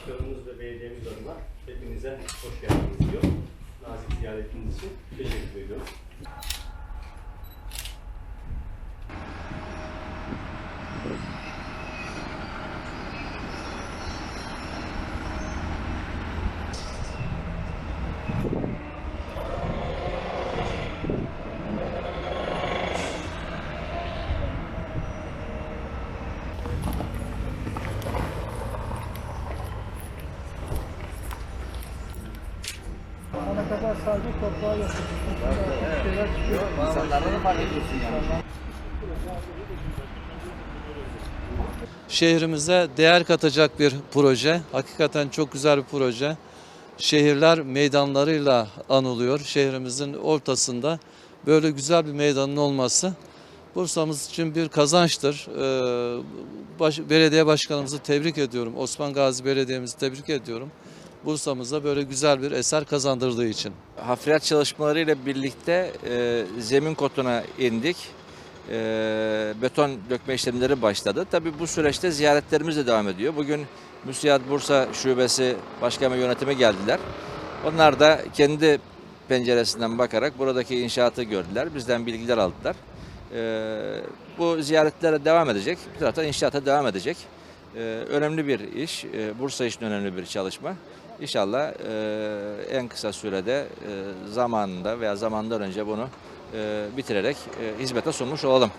başkanımız ve belediyemiz adına hepinize hoş geldiniz diyor. Nazik ziyaretiniz için teşekkür ediyorum. Kadar sadece ediyorsun yani. Şehrimize değer katacak bir proje. Hakikaten çok güzel bir proje. Şehirler meydanlarıyla anılıyor. Şehrimizin ortasında böyle güzel bir meydanın olması Bursa'mız için bir kazançtır. Ee, baş- belediye başkanımızı tebrik ediyorum. Osman Gazi Belediye'mizi tebrik ediyorum. Bursa'mıza böyle güzel bir eser kazandırdığı için. Hafriyat çalışmalarıyla birlikte e, zemin kotuna indik. E, beton dökme işlemleri başladı. Tabii bu süreçte ziyaretlerimiz de devam ediyor. Bugün Müsiyat Bursa Şubesi Başkan ve Yönetimi geldiler. Onlar da kendi penceresinden bakarak buradaki inşaatı gördüler. Bizden bilgiler aldılar. E, bu ziyaretlere devam edecek. Bir taraftan inşaata devam edecek. E, önemli bir iş. E, Bursa için önemli bir çalışma. İnşallah e, en kısa sürede e, zamanında veya zamandan önce bunu e, bitirerek e, hizmete sunmuş olalım.